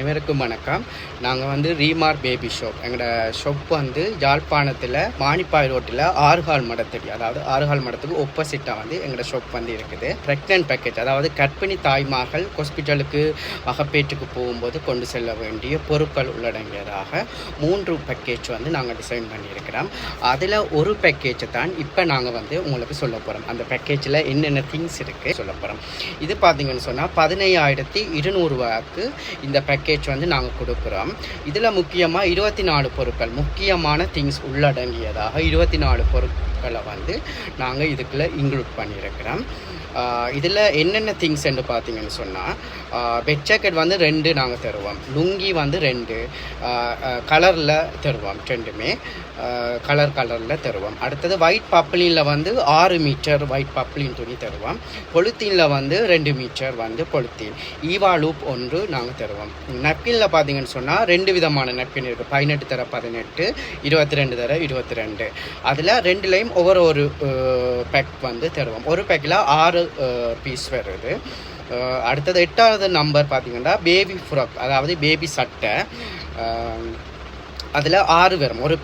அனைவருக்கும் வணக்கம். நாங்கள் வந்து ரீமார் பேபி ஷாப். எங்களோட ஷாப் வந்து யாழ்ப்பாணத்தில் மானிப்பாய் ரோட்டில் ஆறுகால் மடத்தடி அதாவது ஆறுகால் மடத்துக்கு ஒப்போசிட்டாக வந்து எங்களோட ஷாப் வந்து இருக்குது. ப்ரெக்னென்ட் பேக்கேஜ் அதாவது கர்ப்பிணி தாய்மார்கள் ஹாஸ்பிட்டலுக்கு மகப்பேற்றுக்கு போகும்போது கொண்டு செல்ல வேண்டிய பொருட்கள் உள்ளடங்கியதாக மூன்று பேக்கேஜ் வந்து நாங்கள் டிசைன் பண்ணியிருக்கிறோம். அதில் ஒரு பேக்கேஜை தான் இப்போ நாங்கள் வந்து உங்களுக்கு சொல்ல போகிறோம் அந்த பேக்கேஜில் என்னென்ன திங்ஸ் இருக்குது சொல்ல போகிறோம் இது பார்த்தீங்கன்னு சொன்னால் பதினையாயிரத்தி இருநூறுவாக்கு இந்த பேக்கேஜ் வந்து நாங்கள் கொடுக்குறோம். இதில் முக்கியமாக இருபத்தி நாலு பொருட்கள் முக்கியமான திங்ஸ் உள்ளடங்கியதாக இருபத்தி நாலு பொருட்களை வந்து நாங்கள் இதுக்குள்ளே இன்க்ளூட் பண்ணியிருக்கிறோம். இதில் என்னென்ன திங்ஸ் என்று பார்த்தீங்கன்னு சொன்னால் பெட் ஜாக்கெட் வந்து ரெண்டு நாங்கள் தருவோம். லுங்கி வந்து ரெண்டு கலரில் தருவோம் ரெண்டுமே. கலர் கலரில் தருவோம். அடுத்தது ஒயிட் பப்ளினில் வந்து ஆறு மீட்டர் ஒயிட் பப்ளின் துணி தருவோம். பொலித்தீனில் வந்து ரெண்டு மீட்டர் வந்து பொலித்தீன் ஈவா லூப் ஒன்று நாங்கள் தருவோம். நப்கினில் பார்த்தீங்கன்னு சொன்னால் ரெண்டு விதமான நப்கின் இருக்குது பதினெட்டு தர பதினெட்டு இருபத்தி ரெண்டு தர இருபத்தி ரெண்டு அதில் ரெண்டுலேயும் ஒவ்வொரு ஒரு பேக் வந்து தருவோம் ஒரு பேக்கில் ஆறு பீஸ் வருது. அடுத்தது எட்டாவது நம்பர் பார்த்தீங்கன்னா பேபி ஃப்ராக் அதாவது பேபி சட்டை. அதில் ஆறு வரும். ஒரு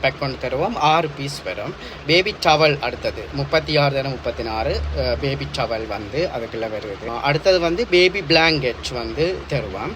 பேக் ஒன்று தருவோம் ஆறு பீஸ் வரும். பேபி டவல் அடுத்தது. முப்பத்தி ஆறு தானே முப்பத்தி நாலு பேபி டவல் வந்து அதுக்குள்ளே வருது. அடுத்தது வந்து பேபி பிளாங்கெட் வந்து தருவோம்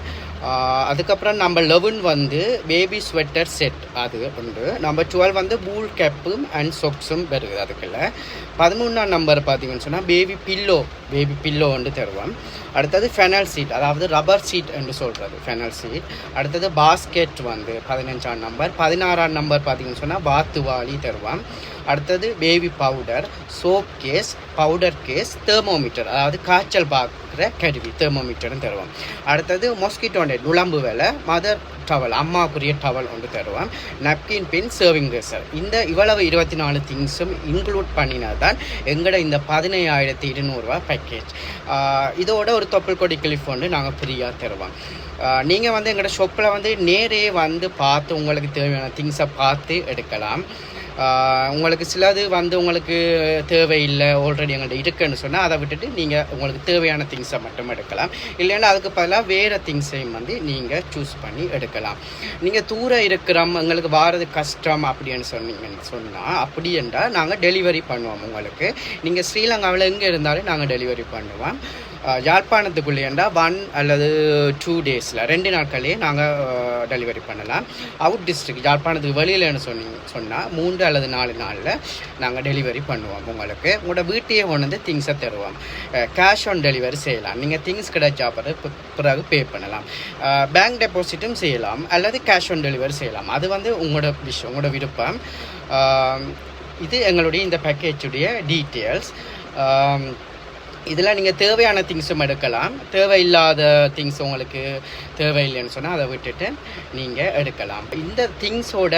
அதுக்கப்புறம் நம்ம லெவன் வந்து பேபி ஸ்வெட்டர் செட் அது உண்டு. நம்பர் டுவெல் வந்து பூல் கேப்பும் அண்ட் சொக்ஸும் வருது அதுக்குள்ள. பதிமூணாம் நம்பர் பார்த்தீங்கன்னு சொன்னால் பேபி பில்லோ பேபி பில்லோ வந்து தருவோம். அடுத்தது ஃபெனல் சீட் அதாவது ரப்பர் சீட் என்று சொல்கிறது ஃபெனல் சீட் அடுத்தது பாஸ்கெட் வந்து பதினஞ்சாம் நம்பர் பதினாறாம் நம்பர் பார்த்தீங்கன்னு சொன்னால் பாத்துவாளி தருவோம். அடுத்தது baby powder soap case powder case thermometer அதாவது காய்ச்சல் பார்க்குற கருவி தெர்மோமீட்டர்னு தருவோம். அடுத்தது மொஸ்கிட்டோ நெட் நுழம்பு வேலை மதர் டவல் அம்மாவுக்குரிய டவல் ஒன்று தருவோம். நப்கின் பின் சர்விங் ரேசர் இந்த இவ்வளவு இருபத்தி நாலு திங்ஸும் இன்க்ளூட் பண்ணினா தான் எங்களோட இந்த பதினையாயிரத்தி இருநூறுவா பேக்கேஜ் இதோட ஒரு தொப்புள் கொடி கிளிஃப் ஒன்று நாங்கள் ஃப்ரீயாக தருவோம். நீங்கள் வந்து எங்களோட ஷாப்பில் வந்து நேரே வந்து பார்த்து உங்களுக்கு தேவையான திங்ஸை பார்த்து எடுக்கலாம். உங்களுக்கு சிலது வந்து உங்களுக்கு தேவையில்லை ஆல்ரெடி எங்கள்கிட்ட இருக்குன்னு சொன்னால் அதை விட்டுட்டு நீங்கள் உங்களுக்கு தேவையான திங்ஸை மட்டும் எடுக்கலாம். இல்லைன்னா அதுக்கு பதிலாக வேறு திங்ஸையும் வந்து நீங்கள் சூஸ் பண்ணி எடுக்கலாம். நீங்கள் தூரம் இருக்கிறோம் எங்களுக்கு வாரது கஷ்டம் அப்படின்னு சொன்னீங்கன்னு சொன்னால் அப்படி என்றால் நாங்கள் டெலிவரி பண்ணுவோம் உங்களுக்கு. நீங்கள் ஸ்ரீலங்காவில் எங்கே இருந்தாலும் நாங்கள் டெலிவரி பண்ணுவோம். யாழ்ப்பாணத்துக்குள்ளேண்டா ஒன் அல்லது டூ டேஸில் ரெண்டு நாட்கள்லேயே நாங்கள் டெலிவரி பண்ணலாம். அவுட் டிஸ்ட்ரிக்ட் யாழ்ப்பாணத்துக்கு வெளியிலன்னு சொன்னீங்க சொன்னால் மூன்று அல்லது நாலு நாளில் நாங்கள் டெலிவரி பண்ணுவோம் உங்களுக்கு. உங்களோட வீட்டையே கொண்டு வந்து திங்ஸை தருவோம். கேஷ் ஆன் டெலிவரி செய்யலாம். நீங்கள் திங்ஸ் கிடைச்சா பிறகு பிறகு பே பண்ணலாம். பேங்க் டெபாசிட்டும் செய்யலாம். அல்லது கேஷ் ஆன் டெலிவரி செய்யலாம். அது வந்து உங்களோட விஷயம் உங்களோட விருப்பம். இது எங்களுடைய இந்த பேக்கேஜுடைய டீட்டெயில்ஸ் இதில் நீங்கள் தேவையான திங்ஸும் எடுக்கலாம். தேவையில்லாத திங்ஸ் உங்களுக்கு தேவையில்லைன்னு சொன்னால் அதை விட்டுட்டு நீங்கள் எடுக்கலாம். இந்த திங்ஸோட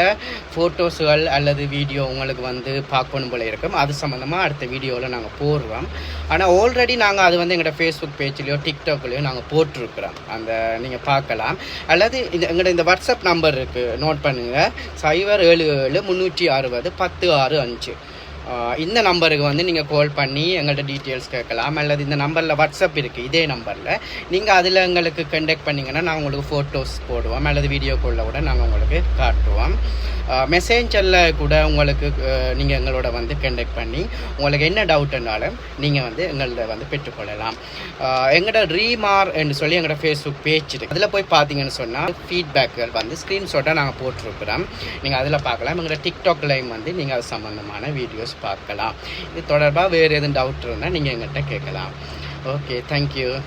ஃபோட்டோஸுகள் அல்லது வீடியோ உங்களுக்கு வந்து பார்க்கணும் போல இருக்கும். அது சம்மந்தமாக அடுத்த வீடியோவில் நாங்கள் போடுறோம். ஆனால் ஆல்ரெடி நாங்கள் அது வந்து எங்களோட ஃபேஸ்புக் பேஜ்லேயோ டிக்டாக்லேயோ நாங்கள் போட்டிருக்கிறோம். அந்த நீங்கள் பார்க்கலாம். அல்லது இந்த எங்களோட இந்த வாட்ஸ்அப் நம்பர் இருக்குது நோட் பண்ணுங்கள் சைபர் ஏழு ஏழு முந்நூற்றி அறுபது பத்து ஆறு அஞ்சு. இந்த நம்பருக்கு வந்து நீங்கள் கால் பண்ணி எங்கள்கிட்ட டீட்டெயில்ஸ் கேட்கலாம். அல்லது இந்த நம்பரில் வாட்ஸ்அப் இருக்குது இதே நம்பரில். நீங்கள் அதில் எங்களுக்கு கண்டெக்ட் பண்ணிங்கன்னா நாங்கள் உங்களுக்கு ஃபோட்டோஸ் போடுவோம். அல்லது வீடியோ காலில் கூட நாங்கள் உங்களுக்கு காட்டுவோம். மெசேஞ்சரில் கூட உங்களுக்கு நீங்கள் எங்களோட வந்து கண்டெக்ட் பண்ணி உங்களுக்கு என்ன டவுட்னாலும் நீங்கள் வந்து எங்கள்கிட்ட வந்து பெற்றுக்கொள்ளலாம். எங்களோட ரீமார் என்று சொல்லி எங்களோட ஃபேஸ்புக் பேஜ் இருக்குது அதில் போய் பார்த்தீங்கன்னு சொன்னால் ஃபீட்பேக்குகள் வந்து ஸ்க்ரீன்ஷாட்டாக நாங்கள் போட்டிருக்கிறோம். நீங்கள் அதில் பார்க்கலாம். எங்களோட டிக்டாக்லையும் வந்து நீங்கள் அது சம்மந்தமான வீடியோஸ் பார்க்கலாம். இது தொடர்பாக வேறு எதுவும் டவுட் இருந்தால் நீங்கள் எங்கள்கிட்ட கேட்கலாம். Okay thank you